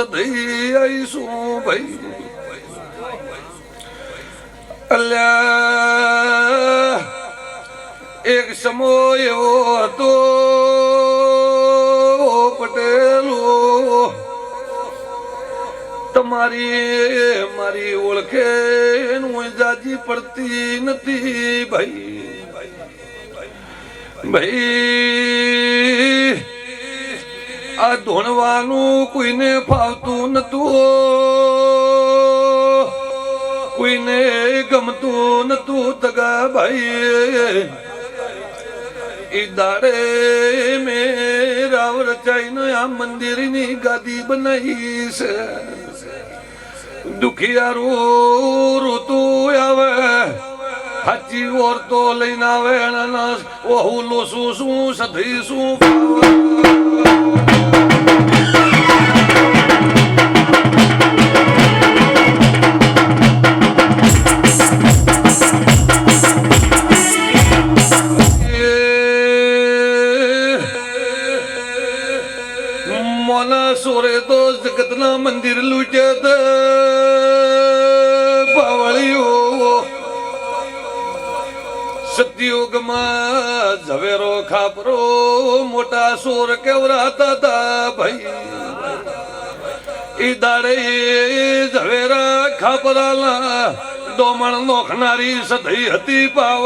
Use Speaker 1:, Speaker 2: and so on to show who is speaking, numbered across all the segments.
Speaker 1: મુસદઈ આઈશું ભાઈ અલ્યા એક સમો એવો હતો પટેલો તમારી મારી ઓળખે નું જાજી પડતી નથી ભાઈ ભાઈ આ ધોણવાનું કોઈને ફાવતું નતું કોઈને ગમતું નતું તગા ભાઈ એ દાડે મેં રાવ રચાઈને આ મંદિરની ગાદી બનાવી છે દુખિયારું ઋતુ આવે. હાચી ઓરતો લઈને આવે ઓહુ લોસું શું સધી શું મોના સોરે તો જગતના મંદિર લૂટ્યા હતા પાવળીઓ સતયુગમાં ઝવેરો ખાપરો મોટા સોર કેવરાતા તા ભાઈ. ઈ દાડે ઝવેરા ખાપરાલા ડોમણ નોખનારી સધઈ હતી પાવ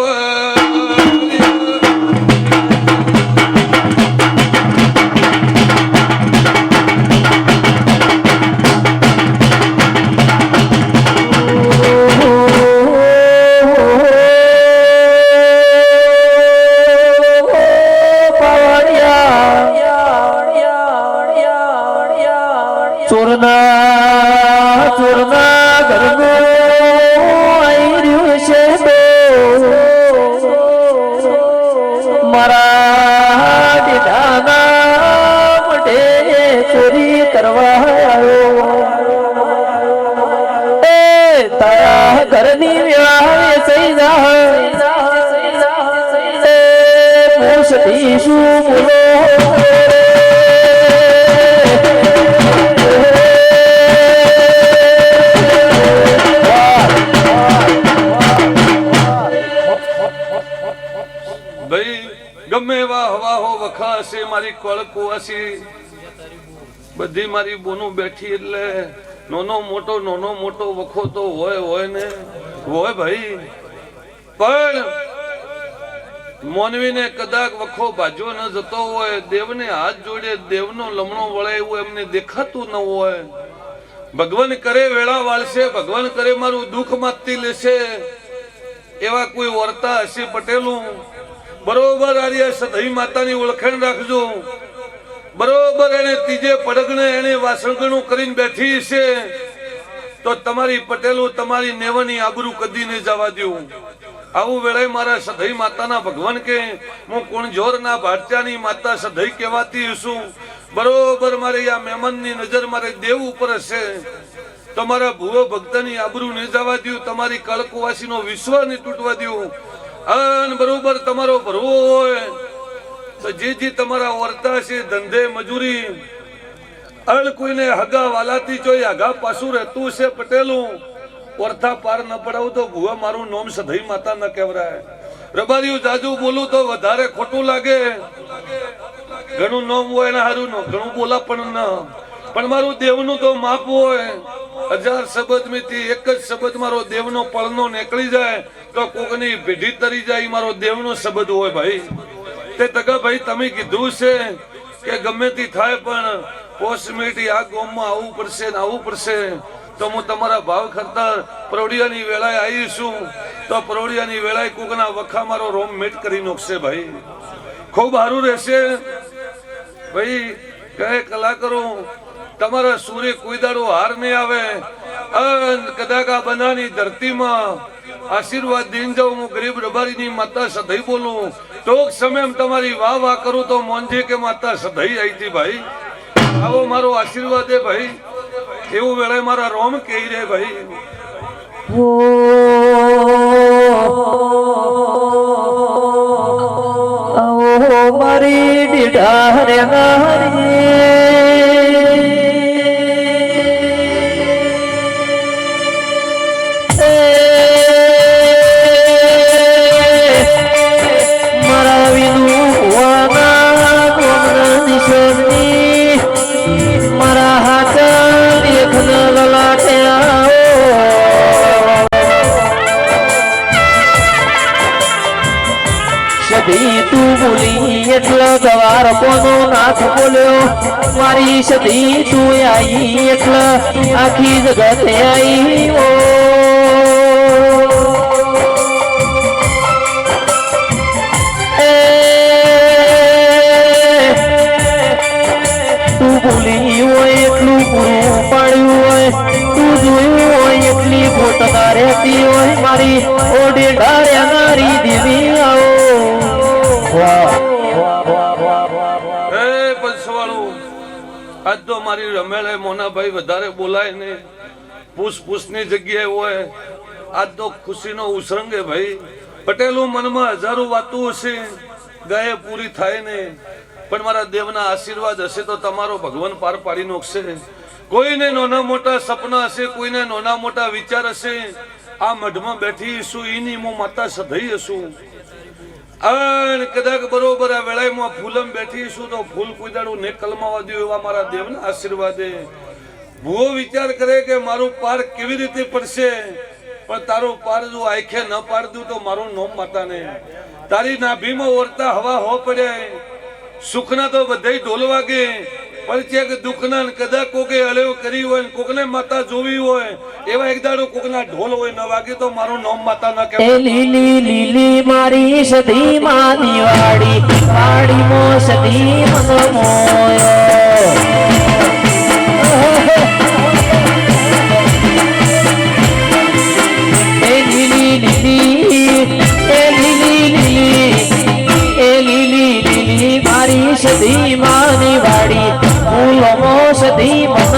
Speaker 2: ચોરના ચોરના ઘરનું આઈ રહ્યું છે બહુ. મારા દીદાના મોઢે ચોરી કરવા આવ્યો એ તારા ઘરની શું બોલો
Speaker 1: વખાશે મારી કોળ કુવાસી બધી મારી બોનું બેઠી એટલે નાનો મોટો નાનો મોટો વખો તો હોય હોય ને? હોય ભાઈ. પણ મોનવીને કદાચ વખો ભાજ્યો ન જતો હોય, દેવને હાથ જોડે દેવનો લમણો વળે એવું એમને દેખાતું ન હોય. ભગવાન કરે વેળા વાળશે, ભગવાન કરે મારું દુઃખ માતતી લેશે. એવા કોઈ વર્તા હશે પટેલું બરોબર આર્ય સધઈ માતાની ઓળખાણ રાખજો. બરોબર એને ત્રીજે પડગને એને વાસણગણું કરીને બેઠી છે. તો તમારી પટેલું તમારી નેવાની આબરૂ કદી નહીં જવા દેવું આવું વેળાએ મારા સધઈ માતાના ભગવાન કે હું કુણજોરના ભારતીયાની માતા સધઈ કહેવાતી છું. બરોબર મારે આ મહેમાનની નજર મારે દેવ ઉપર હશે. તમારા ભૂવો ભક્તની આબરૂ નહીં જવા દઉં તમારી કળકવાસીનો વિશ્વાસ નહીં તૂટવા દઉં અન બરોબર તમારો ભરવો હોય તો જે જે તમારા વર્તા છે, ધંધે, મજૂરી, અળ કોઈને હગા વાલાથી જોઈ હગા પાછું રહેતું છે પટેલું વર્તા પાર ન પડાવું તો ભૂવા મારું નોમ સધઈ માતા ન કહેવરાય. રબારીયું જાજુ બોલું તો વધારે ખોટું લાગે. ઘણું નોમ હોય ને હારું ન, ઘણું બોલા પણ ન. પણ મારું દેવનું તો માપ હોય. હજાર શબ્દ મેથી એક જ શબ્દ મારો દેવનો પળનો નીકળી જાય તો કોકની પેઢી તરી જાય મારો દેવનો શબ્દ હોય ભાઈ. તે તગા ભાઈ તમે કીધું છે કે ગમે તે થાય પણ પોસ્ટ આ ગામમાં આવવું પડશે ને આવવું પડશે. તો હું તમારા ભાવ ખરતર પ્રૌઢિયાની વેળાએ આવી છું. તો પ્રૌઢિયાની વેળાએ કોકના વખા મારો રોમ મેટ કરી નાખશે ભાઈ. ખૂબ સારું રહેશે. ભાઈ, કહે કલાકારો તમારા સૂર્ય કોઈ દાડો હાર નહીં આવે. કદાચ આ બનાની ધરતીમાં આશીર્વાદ દઈને જાઉં, હું ગરીબ રબારીની માતા સધઈ બોલું. ટોક સમય તમારી વાહ વાહ કરું તો મોંજે કે માતા સધઈ આવી ભાઈ. આવો મારો આશીર્વાદ એ ભાઈ. એવું વેળાએ મારા રોમ કહી રે ભાઈ.
Speaker 2: ઓ મારી ઢારે મારા ગવાર કોનો નાથ બોલ્યો, મારી સધી તું આઈ એકલ, આખી જગત આઈ ઓ તું ભૂલી હોય એટલું પૂરું પાડ્યું હોય, તું જોયું હોય એટલી ગોતતા રહેતી હોય, મારી ઓડે
Speaker 1: આજ તો મારી રમેળે મોનાભાઈ વધારે બોલાય નહીં. પૂછ પૂછની જગ્યાએ હોય. આજ તો ખુશીનો ઉસરંગે ભાઈ. પટેલું મનમાં હજારો વાતો હશે. ગાયે પૂરી થાય નહીં. પણ મારા દેવના આશીર્વાદ હશે તો તમારો ભગવાન પાર પાડી નોખશે. કોઈને નાના મોટા સપના હશે, કોઈને નાના મોટા વિચાર હશે. આ મઢમાં બેઠી છું એની હું માતા સધઈ હશું. અને કદાચ બરોબર આ વેળામાં ફૂલમ બેઠી છું તો ફૂલ કુદાડું ને કલમાવા દઉં એવા મારા દેવના આશીર્વાદે. ભૂવો વિચાર કરે કે મારું પાર કેવી રીતે પડશે? પણ તારું પાર જો આંખે ન પાડ દઉં તો મારું નોમ માતાને. તારી નાભીમાં ઓરતા હવા હો પડે. સુખના તો બધાય ઢોલ વાગે. પણ
Speaker 2: લીલી લીલી મારી સધી લીલી લીલી એ લીલી લીલી મારી સધી માની વાડી. ફૂલો મો સધી મનો